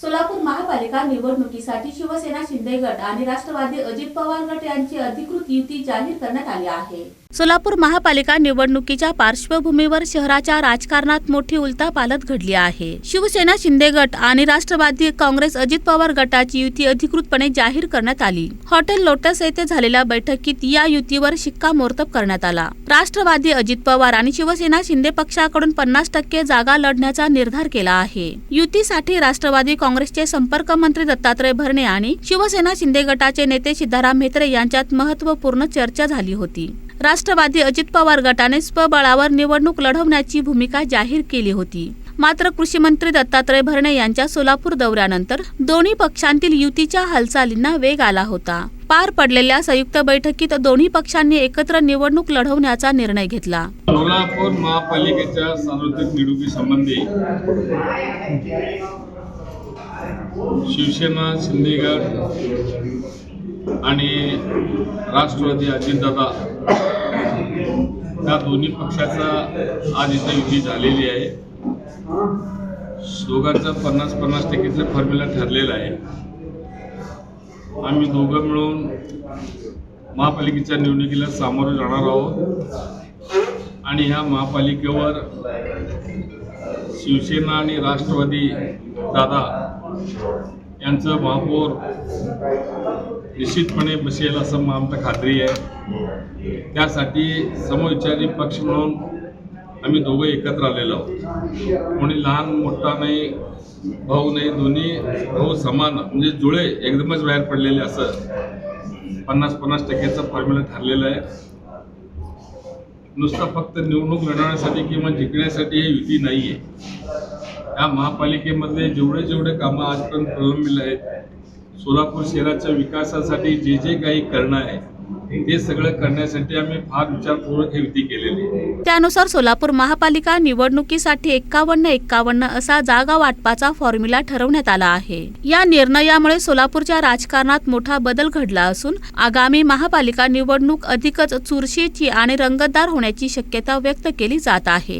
सोलापूर महापालिका निवडणुकीसाठी शिवसेना शिंदे गट आणि राष्ट्रवादी अजित पवार गट यांची अधिकृत युती जाहीर करण्यात आली आहे. सोलापूर महापालिका निवडणुकीच्या पार्श्वभूमीवर शहराच्या राजकारणात मोठी उलथापालथ घडली आहे. शिवसेना शिंदे गट आणि राष्ट्रवादी काँग्रेस अजित पवार गटाची युती अधिकृतपणे जाहीर करण्यात आली. हॉटेल लोटस येथे झालेल्या बैठकीत या युतीवर शिक्कामोर्तब करण्यात आला. राष्ट्रवादी अजित पवार आणि शिवसेना शिंदे पक्षाकडून पन्नास टक्के जागा लढण्याचा निर्धार केला आहे. युतीसाठी राष्ट्रवादी काँग्रेसचे संपर्क मंत्री दत्तात्रय भरणे आणि शिवसेना शिंदे गटाचे नेते सिद्धाराम म्हेत्रे यांच्यात महत्त्वपूर्ण चर्चा झाली होती. राष्ट्रवादी अजित पवार गटाने स्वबळावर निवडणूक लढवण्याची भूमिका जाहीर केली होती. मात्र कृषी मंत्री दत्तात्रय भरणे यांच्या सोलापूर दौऱ्यानंतर दोन्ही पक्षांतील युतीच्या हालचालींना वेग आला होता. पार पडलेल्या संयुक्त बैठकीत दोन्ही पक्षांनी एकत्र निवडणूक लढवण्याचा निर्णय घेतला. सोलापूर महापालिकेच्या सार्वत्रिक निवडणुकीसंबंधी शिवसेना शिंदेगड आणि राष्ट्रवादी अजितदादा या दोन्ही पक्षाचा आज इथे युती झालेली आहे. दोघांचा पन्नास पन्नास टक्केचं फॉर्म्युला ठरलेला आहे. आम्ही दोघं मिळून महापालिकेच्या निवडणुकीला सामोरं जाणार आहोत. आणि ह्या महापालिकेवर शिवसेना आणि राष्ट्रवादी दादा यांचं महापौर निश्चितपणे बसेल असं मग आमचं खात्री आहे. त्यासाठी समविचारी पक्ष म्हणून आम्ही दोघं एकत्र आलेलो आहोत. कोणी लहान मोठा नाही भाऊ नाही दोन्ही भाऊ समान म्हणजे जुळे एकदमच बाहेर पडलेले असं पन्नास पन्नास टक्क्याचं फॉर्म्युला ठरलेलं आहे. नुसतं फक्त निवडणूक लढवण्यासाठी किंवा जिंकण्यासाठी ही युती नाही आहे या महापालिकेमधले जेवढे जेवढे कामं आजपर्यंत प्रलंबिले आहेत सोलापूर शहराच्या विकासासाठी जे जे काही करणं आहे ते सगळं करण्यासाठी आम्ही फार विचारपूर्वक हे युती केलेली त्यानुसार सोलापूर महापालिका निवडणुकीसाठी एक्कावन्न एक्कावन्न असा जागा वाटपाचा फॉर्म्युला ठरवण्यात आला आहे. या निर्णयामुळे सोलापूरच्या राजकारणात मोठा बदल घडला असून आगामी महापालिका निवडणूक अधिकच चुरशीची आणि रंगतदार होण्याची शक्यता व्यक्त केली जात आहे.